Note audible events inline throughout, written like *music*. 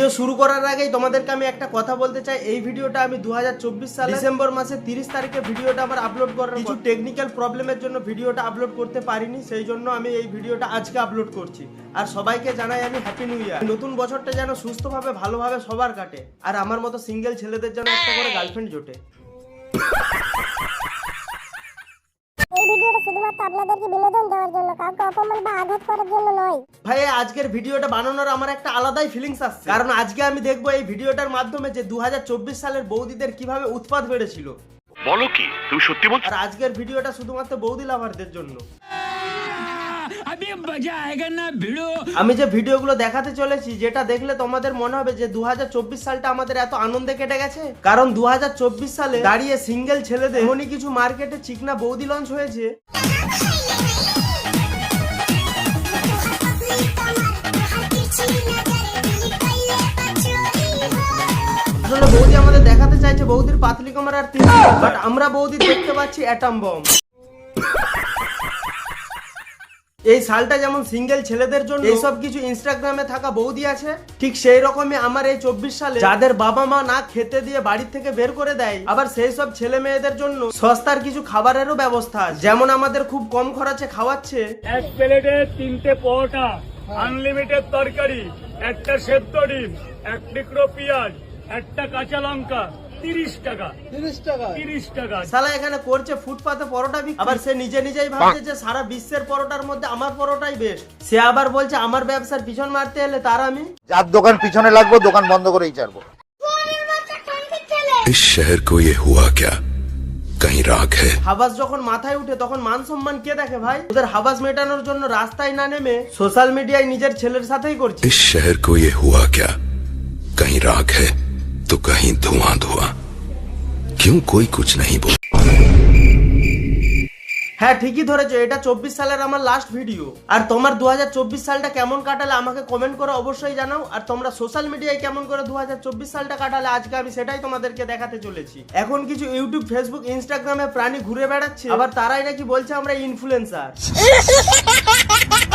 Video শুরু করার আগেই তোমাদেরকে আমি একটা কথা বলতে চাই। এই ভিডিওটা আমি দু সাল ডিসেম্বর মাসে তিরিশ তারিখে ভিডিওটা আমার আপলোড করার কিছু টেকনিক্যাল প্রবলেমের জন্য ভিডিওটা আপলোড করতে পারিনি সেই জন্য আমি এই ভিডিওটা আজকে আপলোড করছি। আর সবাইকে জানাই আমি হ্যাপি নিউ ইয়ার নতুন বছরটা যেন সুস্থভাবে ভালোভাবে সবার কাটে। আর আমার মতো সিঙ্গেল ছেলেদের যেন একটা করে গার্লফ্রেন্ড জোটে। শুধুমাত্র আপনাদেরকে বিনোদন দেওয়ার জন্য কাউকে অপমান বা আঘাত করার জন্য নয়। ভাই আজকের ভিডিওটা বানানোর আমার একটা আলাদাই ফিলিংস আসছে। কারণ আজকে আমি দেখব এই ভিডিওটার মাধ্যমে যে দুহাজার চব্বিশ সালের বৌদিদের কীভাবে উৎপাদ বেড়েছিল। বলো কি? তুমি সত্যি বলছো? আর আজকের ভিডিওটা শুধুমাত্র বৌদি লাভারদের জন্য। আমি যে ভিডিওগুলো দেখাতে চলেছি যেটা দেখলে তোমাদের মনে হবে যে দু হাজার চব্বিশ সালটা আমাদের এত আনন্দে কেটে গেছে। কারণ দু হাজার চব্বিশ সালে দাঁড়িয়ে সিঙ্গেল ছেলেদের এমনই কিছু মার্কেটে চিকনা বৌদি লঞ্চ হয়েছে। আসলে বৌদি আমাদের দেখাতে চাইছে, বৌদির পাতলি কমার আর বাট আমরা বৌদি দেখতে পাচ্ছি অ্যাটম বম এই সালটা যেমন সিঙ্গেল ছেলেদের জন্য, এইসব কিছু ইনস্টাগ্রামে থাকা বৌদি আছে। ঠিক সেই রকমই আমার এই চব্বিশ সালে যাদের বাবা মা না খেতে দিয়ে বাড়ির থেকে বের করে দেয়, আবার সেই সব ছেলে মেয়েদের জন্য সস্তার কিছু খাবারেরও ব্যবস্থা যেমন আমাদের খুব কম খরচে খাওয়াচ্ছে। এক প্লেটে তিনটে পরোটা আনলিমিটেড তরকারি, একটা সেদ্ধ ডিম, এক টুকরো পেঁয়াজ একটা কাঁচা লঙ্কা তিরিশ টাকা তিরিশ টাকা তিরিশ টাকা সালা এখানে করছে ফুটপাতে পরোটা বিক্রি আবার সে নিজে নিজেই ভাবছে যে সারা বিশ্বের পরোটার মধ্যে আমার পরোটাই বেস্ট সে আবার বলছে আমার ব্যবসার পিছন মারতে এলে তার আমি যার দোকান পিছনে লাগবো দোকান বন্ধ করেই ছাড়বো इस शहर को ये हुआ क्या कहीं राख है হাবাস যখন মাথায় উঠে তখন মান সম্মান কে দেখে ভাই ওদের হাবাস মেটানোর জন্য রাস্তায় না নেমে সোশ্যাল মিডিয়ায় নিজের ছেলের সাথেই করছে इस शहर को ये हुआ क्या कहीं राख है तो कहीं धुआँ धुआँ। क्यों कोई कुछ नहीं बोल? হ্যাঁ ঠিকই ধরেছো, এটা চব্বিশ সালের আমার লাস্ট ভিডিও আর তোমার দু হাজার চব্বিশ সালটা কেমন কাটালে আমাকে কমেন্ট করে অবশ্যই জানাও। আর তোমরা সোশ্যাল মিডিয়ায় কেমন করে দু হাজার চব্বিশ সালটা কাটালে, আজকে আমি সেটাই তোমাদেরকে দেখাতে চলেছি। এখন কিছু ইউটিউব ফেসবুক ইনস্টাগ্রামে প্রাণী ঘুরে বেড়াচ্ছে। আবার তারাই নাকি বলছে আমরা ইনফ্লুয়েন্সার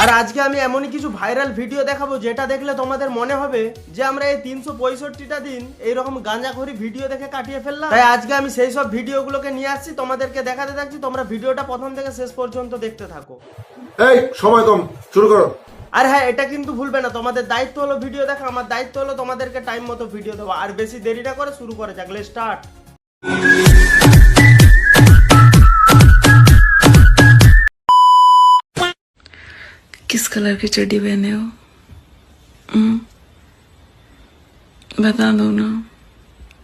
আর আজকে আমি এমনই কিছু ভাইরাল ভিডিও দেখাবো, যেটা দেখলে তোমাদের মনে হবে যে আমরা এই তিনশো পঁয়ষট্টিটা দিন এইরকম গাঁজাখড়ি ভিডিও দেখে কাটিয়ে ফেললাম। তাই আজকে আমি সেই সব ভিডিওগুলোকে নিয়ে আসছি, তোমাদেরকে দেখাতে থাকছি, তোমরা ভিডিওটা প্রথম থেকে শেষ পর্যন্ত দেখতে থাকো এই সময় কম শুরু করো আর হ্যাঁ এটা কিন্তু ভুলবে না তোমাদের দায়িত্ব হলো ভিডিও দেখা আমার দায়িত্ব হলো তোমাদেরকে টাইম মতো ভিডিও দেওয়া আর বেশি দেরিটা করে শুরু করে যাকলে স্টার্ট किस कलर की चड्डी पहने हो हम्म? बता दो ना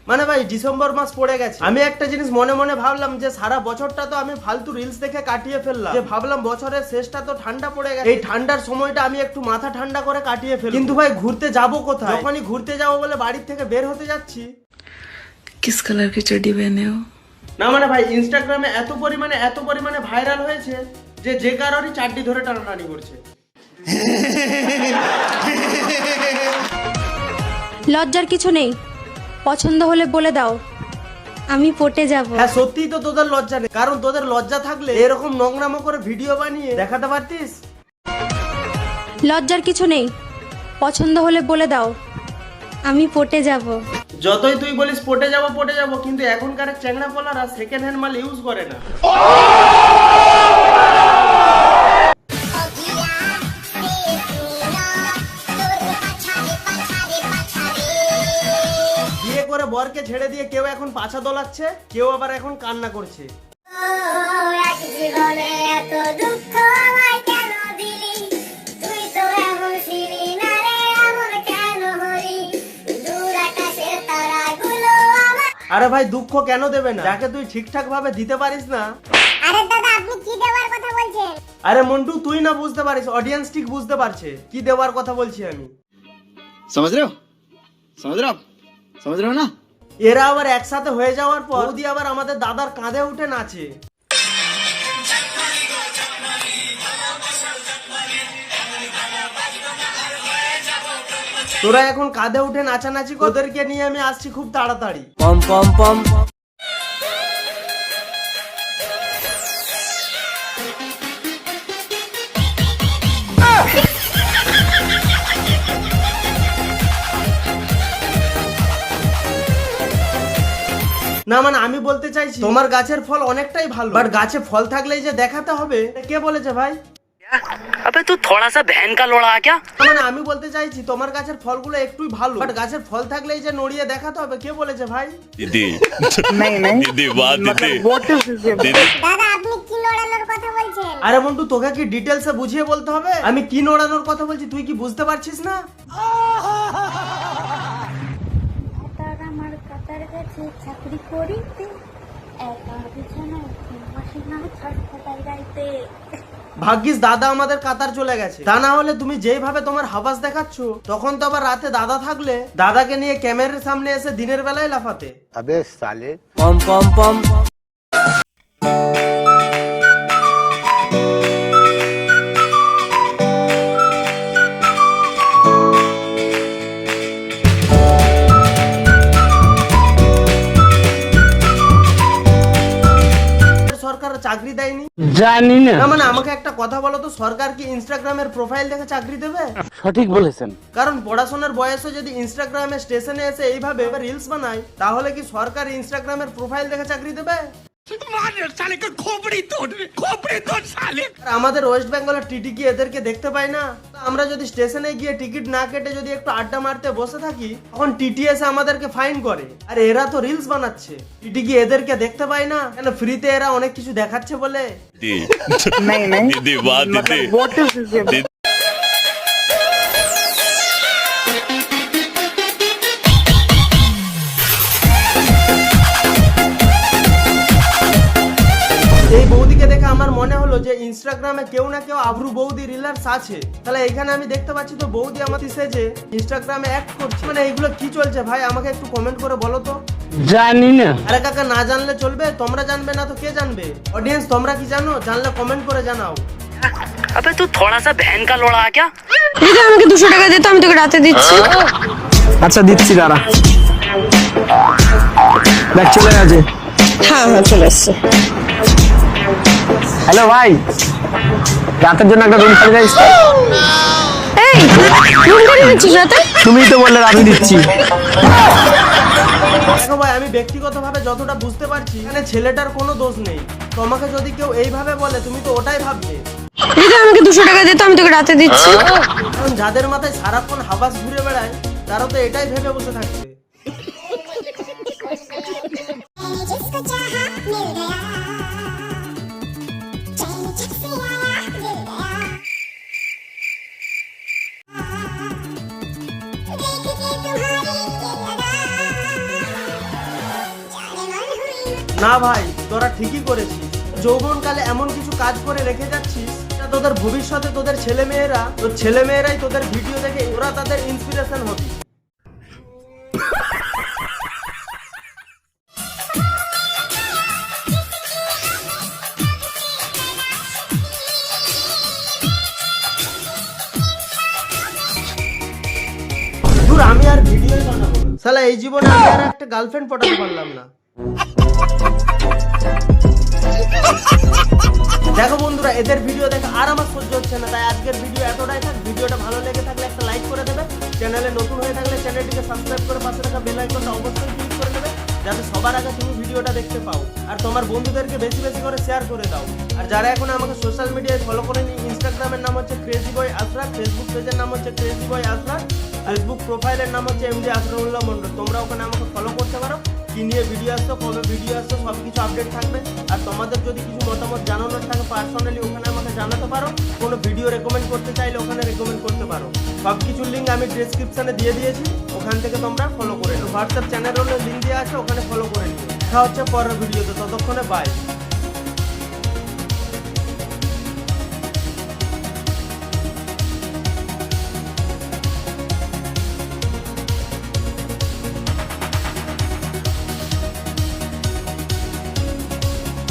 মানে ভাই ডিসেম্বর মাস পড়ে গেছে। আমি একটা জিনিস মনে মনে ভাবলাম যে সারা বছরটা তো আমি ফালতু রিলস দেখে কাটিয়ে ফেললাম। যে ভাবলাম বছরের শেষটা তো ঠান্ডা পড়ে গেছে। এই ঠান্ডার সময়টা আমি একটু মাথা ঠান্ডা করে কাটিয়ে ফেললাম কিন্তু ভাই ঘুরতে যাব কোথায়? যখনই ঘুরতে যাব বলে বাড়ির থেকে বের হতে যাচ্ছি। কিস কালার কি চটি বেনেও না মানে ভাই ইনস্টাগ্রামে এত পরিমাণে এত পরিমাণে ভাইরাল হয়েছে যে যে কারোরই চারটি ধরে টানাটানি করছে। লজ্জার কিছু নেই। পছন্দ হলে বলে দাও। আমি পটে যাব। হ্যাঁ সত্যিই তো তোদের লজ্জা নেই। কারণ তোদের লজ্জা থাকলে এরকম নোংরামো করে ভিডিও বানিয়ে দেখাতে পারতিস? লজ্জার কিছু নেই। পছন্দ হলে বলে দাও। আমি পটে যাব। যতই তুই বলিস পটে যাব পটে যাব কিন্তু এখনকার চ্যাংড়া পোলারা সেকেন্ড হ্যান্ড মাল ইউজ করে না। বিয়ে করে বরকে ছেড়ে দিয়ে কেউ এখন পাছা দোলাচ্ছে কেউ আবার এখন কান্না করছে জীবনে এত দুঃখ আমায় কেন দিলি তুই তো এমন ছিলি না রে এমন কেন হলি দূর আকাশের তারাগুলো আমার আরে ভাই দুঃখ কেন দেবে না যাকে তুই ঠিকঠাক ভাবে দিতে পারিস না আরে দাদা আপনি কি দেওয়ার কথা বলছেন আরে মন্টু তুই না বুঝতে পারিস অডিয়েন্স ঠিক বুঝতে পারছে কি দেওয়ার কথা বলছি আমি समझ रहे हो समझ रहे हो आप समझ रहे हो ना এরা আবার একসাথে হয়ে যাওয়ার পর বৌদি আবার আমাদের দাদার কাঁধে উঠে নাচে। তোরা এখন কাঁধে উঠে নাচানাচি ওদেরকে নিয়ে আমি আসছি খুব তাড়াতাড়ি। পম পম পম। না মানে আমি বলতে চাইছি তোমার গাছের ফল অনেকটাই ভালো। বাট গাছে ফল থাকলে যে দেখাতে হবে কে বলেছে ভাই? আবে তুই থোড়া সা ভ্যান কা লোড়া ক্যা? মানে আমি বলতে চাইছি তোমার গাছের ফলগুলো একটুই ভালো বাট গাছের ফল থাকলেই যে নড়িয়ে দেখাতে হবে কে বলেছে ভাই? দিদি। নাই নাই। দিদি বাদ দিদি। দাদা। আপনি কি নড়ানোর কথা বলছেন? আরে বন্ধু তোকে কি ডিটেইলসে বুঝিয়ে বলতে হবে? আমি কি নড়ানোর কথা বলছি তুই কি বুঝতে পারছিস না? চাকরি করিতে একা বিছানায় মাসি না ছটফটাই গাইতে ভাগ্যিস দাদা আমাদের কাতার চলে গেছে। তা না হলে তুমি যেভাবে তোমার হাবাস দেখাচ্ছ তখন তো আবার রাতে দাদা থাকলে দাদাকে নিয়ে ক্যামেরার সামনে এসে দিনের বেলায় লাফাতে। সরকার জানি না। না মানে আমাকে একটা কথা বলো তো সরকার কি ইনস্টাগ্রামের প্রোফাইল দেখে চাকরি দেবে? সঠিক বলেছেন। কারণ পড়াশোনার বয়সে যদি ইনস্টাগ্রামে স্টেশনে এসে এইভাবে রিলস বানায় তাহলে কি সরকার ইনস্টাগ্রামের প্রোফাইল দেখে চাকরি দেবে? আমাদের ওয়েস্ট বেঙ্গলের টিটি কি এদেরকে দেখতে পাই না? আমরা যদি স্টেশনে গিয়ে টিকিট না কেটে যদি একটু আড্ডা মারতে বসে থাকি তখন টিটি এসে আমাদেরকে ফাইন করে। আর এরা তো রিলস বানাচ্ছে। টিটি কি এদেরকে দেখতে পাই না? কেন ফ্রিতে এরা অনেক কিছু দেখাচ্ছে বলে? *laughs* মনে হলো যে ইনস্টাগ্রামে কেউ না কেউ আব্রু বৌদি রিলার্স আছে। তাহলে এখানে আমি দেখতে পাচ্ছি তো বৌদি আমার দিছে যে ইনস্টাগ্রামে অ্যাক্ট করছে। মানে এইগুলো কি চলছে ভাই? আমাকে একটু কমেন্ট করে বলো তো। জানি না। আরে কাকা না জানলে চলবে? তোমরা জানবে না তো কে জানবে? অডিয়েন্স তোমরা কি জানো? জানলে কমেন্ট করে জানাও। আবে তুই থোড়া সা ভ্যান কা লড়া আ গয়া দে আমাকে 200 টাকা দে তো আমি তোকে রাতে দিচ্ছি। আচ্ছা দিচ্ছি দাঁড়া। দেখ চলে গেছে হ্যাঁ হ্যাঁ চলে এসছে। হ্যালো ভাই রাতের জন্য একটা রুম খালি যাইস এই রুম নিচ্ছিস রাতে? তুমিই তো বললে রাতে দিচ্ছি। দেখো ভাই আমি ব্যক্তিগতভাবে যতটা বুঝতে পারছি এখানে ছেলেটার কোনো দোষ নেই। তোমাকে যদি কেউ এইভাবে বলে তুমি তো ওটাই ভাববে। দিদি আমাকে দুশো টাকা দে তো আমি তোকে রাতে দিচ্ছি। কারণ যাদের মাথায় সারাক্ষণ হাবাস ঘুরে বেড়ায় তারা তো এটাই ভেবে বসে থাকবে। না ভাই, তোরা ঠিকই করেছিস। যৌবনকালে এমন কিছু কাজ করে রেখে যাচ্ছিস তোদের ভবিষ্যতে তোদের ছেলে মেয়েরা তোর ছেলে মেয়েরাই তোদের ভিডিও দেখে ওরা তাদের ইন্সপিরেশন হবে। আমি আর ভিডিও বানাবো। শালা, এই জীবনে আমি আর একটা গার্লফ্রেন্ড পটাতে পারলাম না। দেখো বন্ধুরা, এদের ভিডিও দেখে আর আমার সহ্য হচ্ছে না, তাই আজকের ভিডিও এতটাই থাক, ভিডিওটা ভালো লেগে থাকলে একটা লাইক করে দেবে। চ্যানেলে নতুন হয়ে থাকলে চ্যানেলটিকে সাবস্ক্রাইব করে পাশে থাকা বেল আইকনটা অবশ্যই ক্লিক করে দেবে, যাতে সবার আগে তুমি ভিডিওটা দেখতে পাও। আর তোমার বন্ধুদেরকে বেশি বেশি করে শেয়ার করে দাও। আর যারা এখন আমাকে সোশ্যাল মিডিয়ায় ফলো করে করেনি ইনস্টাগ্রামের নাম হচ্ছে ক্রেজি বয় আশরাফ ফেসবুক পেজের নাম হচ্ছে ক্রেজি বয় আশরাফ ফেসবুক প্রোফাইলের নাম হচ্ছে এমডি আসরুল্লাহ মন্ডল তোমরা ওখানে আমাকে ফলো করতে পারো। কি নিয়ে ভিডিও আসতো কবে ভিডিও আসতো সব কিছু আপডেট থাকবে। আর তোমাদের যদি কিছু মতামত জানানোর থাকে পার্সোনালি ওখানে আমাকে জানাতে পারো। কোনো ভিডিও রেকমেন্ড করতে চাইলে ওখানে রেকমেন্ড করতে পারো। সব কিছুর লিঙ্ক আমি ডিসক্রিপশানে দিয়ে দিয়েছি। ওখান থেকে তোমরা ফলো করে নিও। হোয়াটসঅ্যাপ চ্যানেলও লিঙ্ক দেওয়া আছে, ওখানে ফলো করে নিও। দেখা হচ্ছে পরের ভিডিওতে ততক্ষণে বাই